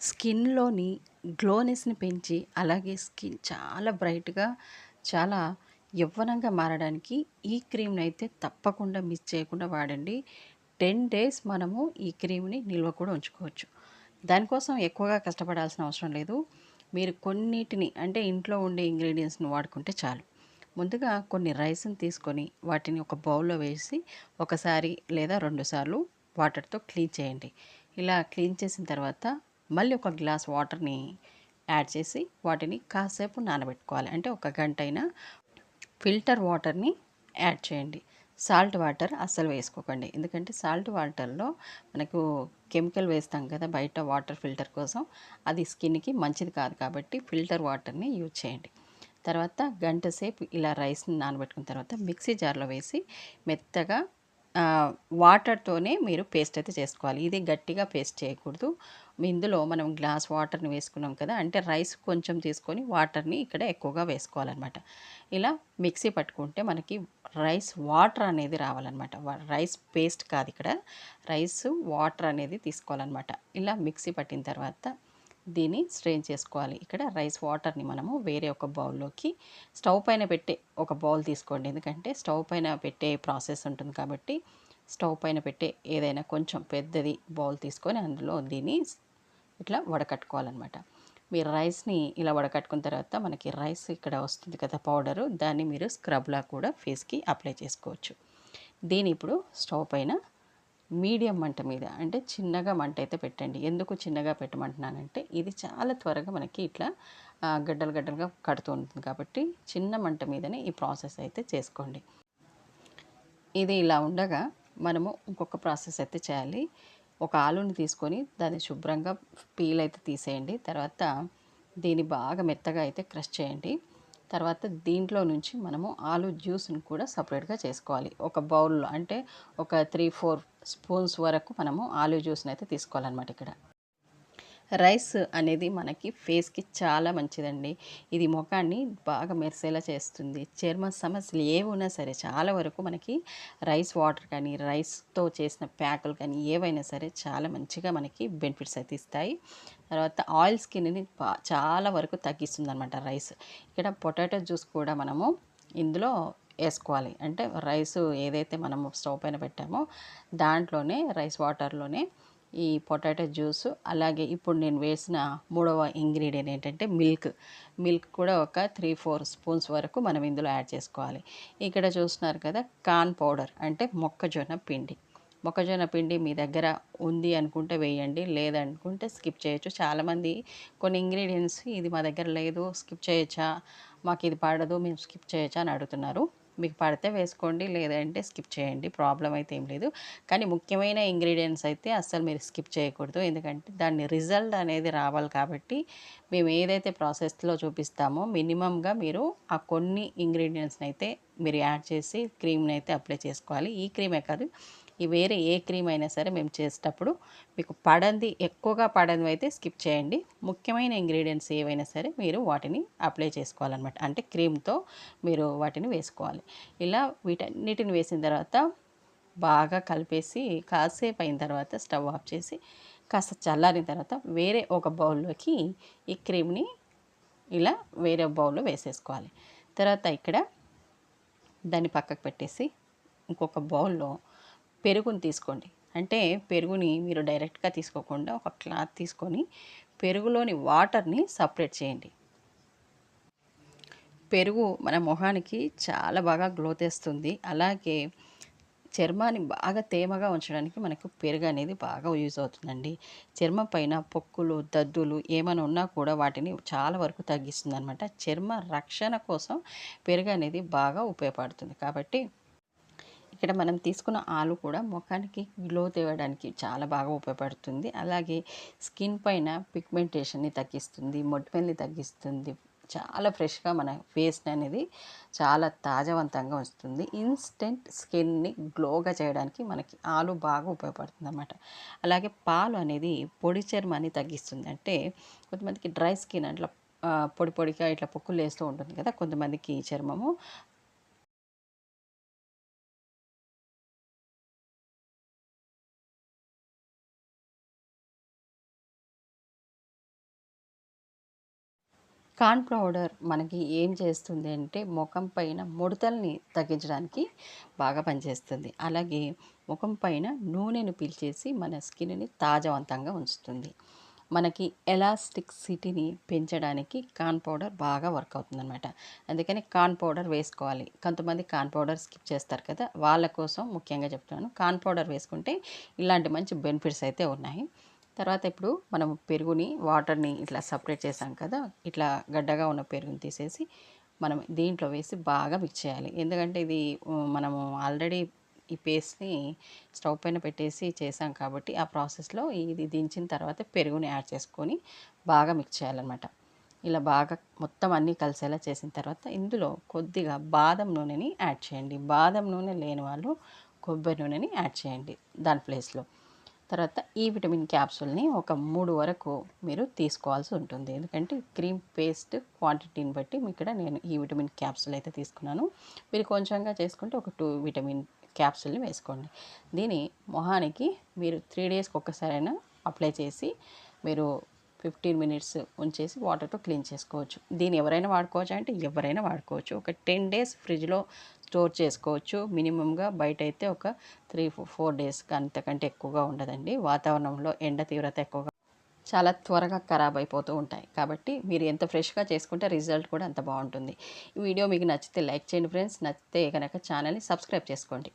స్కిన్లోని గ్లోనెస్ని పెంచి అలాగే స్కిన్ చాలా బ్రైట్గా చాలా యవ్వనంగా మారడానికి ఈ క్రీమ్ని అయితే తప్పకుండా మిస్ చేయకుండా వాడండి. టెన్ డేస్ మనము ఈ క్రీమ్ని నిల్వ కూడా ఉంచుకోవచ్చు. దానికోసం ఎక్కువగా కష్టపడాల్సిన అవసరం లేదు. మీరు కొన్నిటిని అంటే ఇంట్లో ఉండే ఇంగ్రీడియంట్స్ని వాడుకుంటే చాలు. ముందుగా కొన్ని రైస్ని తీసుకొని వాటిని ఒక బౌల్లో వేసి ఒకసారి లేదా రెండుసార్లు వాటర్తో క్లీన్ చేయండి. ఇలా క్లీన్ చేసిన తర్వాత మళ్ళీ ఒక గ్లాస్ వాటర్ని యాడ్ చేసి వాటిని కాసేపు నానబెట్టుకోవాలి. అంటే ఒక గంట అయినా ఫిల్టర్ వాటర్ని యాడ్ చేయండి. సాల్ట్ వాటర్ అస్సలు వేసుకోకండి. ఎందుకంటే సాల్ట్ వాటర్లో మనకు కెమికల్ వేస్తాం కదా బయట వాటర్ ఫిల్టర్ కోసం. అది స్కిన్కి మంచిది కాదు కాబట్టి ఫిల్టర్ వాటర్ని యూజ్ చేయండి. తర్వాత గంట సేపు ఇలా రైస్ని నానబెట్టుకున్న తర్వాత మిక్సీ జార్లో వేసి మెత్తగా వాటర్తోనే మీరు పేస్ట్ అయితే చేసుకోవాలి. ఇది గట్టిగా పేస్ట్ చేయకూడదు. ఇందులో మనం గ్లాస్ వాటర్ని వేసుకున్నాం కదా అంటే రైస్ కొంచెం తీసుకొని వాటర్ని ఇక్కడ ఎక్కువగా వేసుకోవాలన్నమాట. ఇలా మిక్సీ పట్టుకుంటే మనకి రైస్ వాటర్ అనేది రావాలన్నమాట. రైస్ పేస్ట్ కాదు ఇక్కడ. రైస్ వాటర్ అనేది తీసుకోవాలన్నమాట. ఇలా మిక్సీ పట్టిన తర్వాత దీన్ని స్ట్రెయిన్ చేసుకోవాలి. ఇక్కడ రైస్ వాటర్ని మనము వేరే ఒక బౌల్లోకి స్టవ్ పైన పెట్టే ఒక బౌల్ తీసుకోండి. ఎందుకంటే స్టవ్ పైన పెట్టే ప్రాసెస్ ఉంటుంది కాబట్టి స్టవ్ పైన పెట్టే ఏదైనా కొంచెం పెద్దది బౌల్ తీసుకొని అందులో దీన్ని ఇట్లా వడకట్టుకోవాలన్నమాట. మీరు రైస్ని ఇలా వడకట్టుకున్న తర్వాత మనకి రైస్ ఇక్కడ వస్తుంది కదా పౌడరు దాన్ని మీరు స్క్రబ్లా కూడా ఫేస్కి అప్లై చేసుకోవచ్చు. దీని ఇప్పుడు స్టవ్ పైన మీడియం మంట మీద అంటే చిన్నగా మంట అయితే పెట్టండి. ఎందుకు చిన్నగా పెట్టమంటున్నానంటే ఇది చాలా త్వరగా మనకి ఇట్లా గడ్డలు గడ్డలుగా కడుతూ ఉంటుంది కాబట్టి చిన్న మంట మీదనే ఈ ప్రాసెస్ అయితే చేసుకోండి. ఇది ఇలా ఉండగా మనము ఇంకొక ప్రాసెస్ అయితే చేయాలి. ఒక ఆలుని తీసుకొని దాన్ని శుభ్రంగా పీల్ అయితే తీసేయండి. తర్వాత దీన్ని బాగా మెత్తగా అయితే క్రష్ చేయండి. తర్వాత దీంట్లో నుంచి మనము ఆలు జ్యూస్ని కూడా సపరేట్గా చేసుకోవాలి. ఒక బౌల్లో అంటే ఒక త్రీ ఫోర్ స్పూన్స్ వరకు మనము ఆలు జ్యూస్ని అయితే తీసుకోవాలన్నమాట ఇక్కడ. రైస్ అనేది మనకి ఫేస్కి చాలా మంచిదండి. ఇది ముఖాన్ని బాగా మెరిసేలా చేస్తుంది. చర్మ సమస్యలు ఏవున్నా సరే చాలా వరకు మనకి రైస్ వాటర్ కానీ రైస్తో చేసిన ప్యాకులు కానీ ఏవైనా సరే చాలా మంచిగా మనకి బెనిఫిట్స్ అయితే ఇస్తాయి. తర్వాత ఆయిల్ స్కిన్ని చాలా వరకు తగ్గిస్తుంది అనమాట రైస్. ఇక్కడ పొటాటో జ్యూస్ కూడా మనము ఇందులో వేసుకోవాలి. అంటే రైస్ ఏదైతే మనము స్టవ్ పైన పెట్టామో దాంట్లోనే రైస్ వాటర్లోనే ఈ పొటాటో జ్యూస్ అలాగే ఇప్పుడు నేను వేసిన మూడవ ఇంగ్రీడియంట్ ఏంటంటే మిల్క్. మిల్క్ కూడా ఒక త్రీ ఫోర్ స్పూన్స్ వరకు మనం ఇందులో యాడ్ చేసుకోవాలి. ఇక్కడ చూస్తున్నారు కదా కాన్ పౌడర్ అంటే మొక్కజొన్న పిండి. మొక్కజొన్న పిండి మీ దగ్గర ఉంది అనుకుంటే వేయండి లేదనుకుంటే స్కిప్ చేయొచ్చు. చాలామంది కొన్ని ఇంగ్రీడియంట్స్ ఇది మా దగ్గర లేదు స్కిప్ చేయొచ్చా మాకు ఇది పడదు మేము స్కిప్ చేయొచ్చా అని అడుగుతున్నారు. మీకు పడితే వేసుకోండి లేదంటే స్కిప్ చేయండి ప్రాబ్లం అయితే ఏం లేదు. కానీ ముఖ్యమైన ఇంగ్రీడియంట్స్ అయితే అస్సలు మీరు స్కిప్ చేయకూడదు. ఎందుకంటే దాన్ని రిజల్ట్ అనేది రావాలి కాబట్టి మేము ఏదైతే ప్రాసెస్లో చూపిస్తామో మినిమంగా మీరు ఆ కొన్ని ఇంగ్రీడియంట్స్ని అయితే మీరు యాడ్ చేసి క్రీమ్ని అయితే అప్లై చేసుకోవాలి. ఈ క్రీమే కాదు ఈ వేరే ఏ క్రీమ్ అయినా సరే మేము చేసేటప్పుడు మీకు పడంది ఎక్కువగా పడంది అయితే స్కిప్ చేయండి. ముఖ్యమైన ఇంగ్రీడియంట్స్ ఏవైనా సరే మీరు వాటిని అప్లై చేసుకోవాలన్నమాట. అంటే క్రీమ్తో మీరు వాటిని వేసుకోవాలి. ఇలా వీటన్నిటిని వేసిన తర్వాత బాగా కలిపేసి కాసేపు అయిన తర్వాత స్టవ్ ఆఫ్ చేసి కాస్త చల్లారిన తర్వాత వేరే ఒక బౌల్లోకి ఈ క్రీమ్ని ఇలా వేరే బౌల్లో వేసేసుకోవాలి. తర్వాత ఇక్కడ దాన్ని పక్కకు పెట్టేసి ఇంకొక బౌల్లో పెరుగుని తీసుకోండి. అంటే పెరుగుని మీరు డైరెక్ట్గా తీసుకోకుండా ఒక క్లాత్ తీసుకొని పెరుగులోని వాటర్ని సపరేట్ చేయండి. పెరుగు మన మొహానికి చాలా బాగా గ్లో తెస్తుంది. అలాగే చర్మాన్ని బాగా తేమగా ఉంచడానికి మనకు పెరుగు అనేది బాగా యూజ్ అవుతుందండి. చర్మం పైన పొక్కులు దద్దులు ఏమైనా ఉన్నా కూడా వాటిని చాలా వరకు తగ్గిస్తుంది అనమాట చర్మ రక్షణ కోసం పెరుగు అనేది బాగా ఉపయోగపడుతుంది. కాబట్టి ఇక్కడ మనం తీసుకున్న ఆలు కూడా ముఖానికి గ్లో తేవడానికి చాలా బాగా ఉపయోగపడుతుంది. అలాగే స్కిన్ పైన పిగ్మెంటేషన్ని తగ్గిస్తుంది మొటిమల్ని తగ్గిస్తుంది. చాలా ఫ్రెష్గా మన ఫేస్ అనేది చాలా తాజావంతంగా వస్తుంది. ఇన్స్టెంట్ స్కిన్ని గ్లోగా చేయడానికి మనకి ఆలు బాగా ఉపయోగపడుతుంది అనమాట అలాగే పాలు అనేది పొడి చర్మాన్ని తగ్గిస్తుంది. అంటే కొంతమందికి డ్రై స్కిన్ అట్లా పొడి పొడిగా ఇట్లా పొక్కులు వేస్తూ ఉంటుంది కదా కొంతమందికి చర్మము. కార్న్ పౌడర్ మనకి ఏం చేస్తుంది అంటే ముఖం పైన ముడతల్ని తగ్గించడానికి బాగా పనిచేస్తుంది. అలాగే ముఖం పైన నూనెను పీల్చేసి మన స్కిన్ని తాజావంతంగా ఉంచుతుంది. మనకి ఎలాస్టిక్ సిటీని పెంచడానికి కార్న్ పౌడర్ బాగా వర్క్ అవుతుంది అనమాట అందుకని కార్న్ పౌడర్ వేసుకోవాలి. కొంతమంది కార్న్ పౌడర్ స్కిప్ చేస్తారు కదా వాళ్ళ కోసం ముఖ్యంగా చెప్తున్నాను. కార్న్ పౌడర్ వేసుకుంటే ఇలాంటి మంచి బెనిఫిట్స్ అయితే ఉన్నాయి. తర్వాత ఇప్పుడు మనం పెరుగుని వాటర్ని ఇట్లా సపరేట్ చేసాం కదా ఇట్లా గడ్డగా ఉన్న పెరుగుని తీసేసి మనం దీంట్లో వేసి బాగా మిక్స్ చేయాలి. ఎందుకంటే ఇది మనము ఆల్రెడీ ఈ పేస్ట్ని స్టవ్ పైన పెట్టేసి చేసాం కాబట్టి ఆ ప్రాసెస్లో ఇది దించిన తర్వాత పెరుగుని యాడ్ చేసుకొని బాగా మిక్స్ చేయాలన్నమాట. ఇలా బాగా మొత్తం అన్నీ కలిసేలా చేసిన తర్వాత ఇందులో కొద్దిగా బాదం నూనెని యాడ్ చేయండి. బాదం నూనె లేని వాళ్ళు కొబ్బరి నూనెని యాడ్ చేయండి దాని ప్లేస్లో తర్వాత ఈ విటమిన్ క్యాప్సూల్ని ఒక మూడు వరకు మీరు తీసుకోవాల్సి ఉంటుంది. ఎందుకంటే క్రీమ్ పేస్ట్ క్వాంటిటీని బట్టి ఇక్కడ నేను ఈ విటమిన్ క్యాప్సూల్ అయితే తీసుకున్నాను. మీరు కొంచెంగా చేసుకుంటే ఒక టూ విటమిన్ క్యాప్సూల్ని వేసుకోండి. దీని మొహానికి మీరు త్రీ డేస్కి ఒక్కసారైనా అప్లై చేసి మీరు ఫిఫ్టీన్ మినిట్స్ ఉంచేసి వాటర్తో క్లీన్ చేసుకోవచ్చు. దీన్ని ఎవరైనా వాడుకోవచ్చు అంటే ఎవరైనా వాడుకోవచ్చు. ఒక టెన్ డేస్ ఫ్రిడ్జ్లో స్టోర్ చేసుకోవచ్చు. మినిమంగా బయట అయితే ఒక త్రీ ఫోర్ డేస్ అంతకంటే ఎక్కువగా ఉండదండి. వాతావరణంలో ఎండ తీవ్రత ఎక్కువగా చాలా త్వరగా ఖరాబ్ అయిపోతూ ఉంటాయి. కాబట్టి మీరు ఎంత ఫ్రెష్గా చేసుకుంటే రిజల్ట్ కూడా అంత బాగుంటుంది. ఈ వీడియో మీకు నచ్చితే లైక్ చేయండి ఫ్రెండ్స్. నచ్చితే కనుక ఛానల్ని సబ్స్క్రైబ్ చేసుకోండి.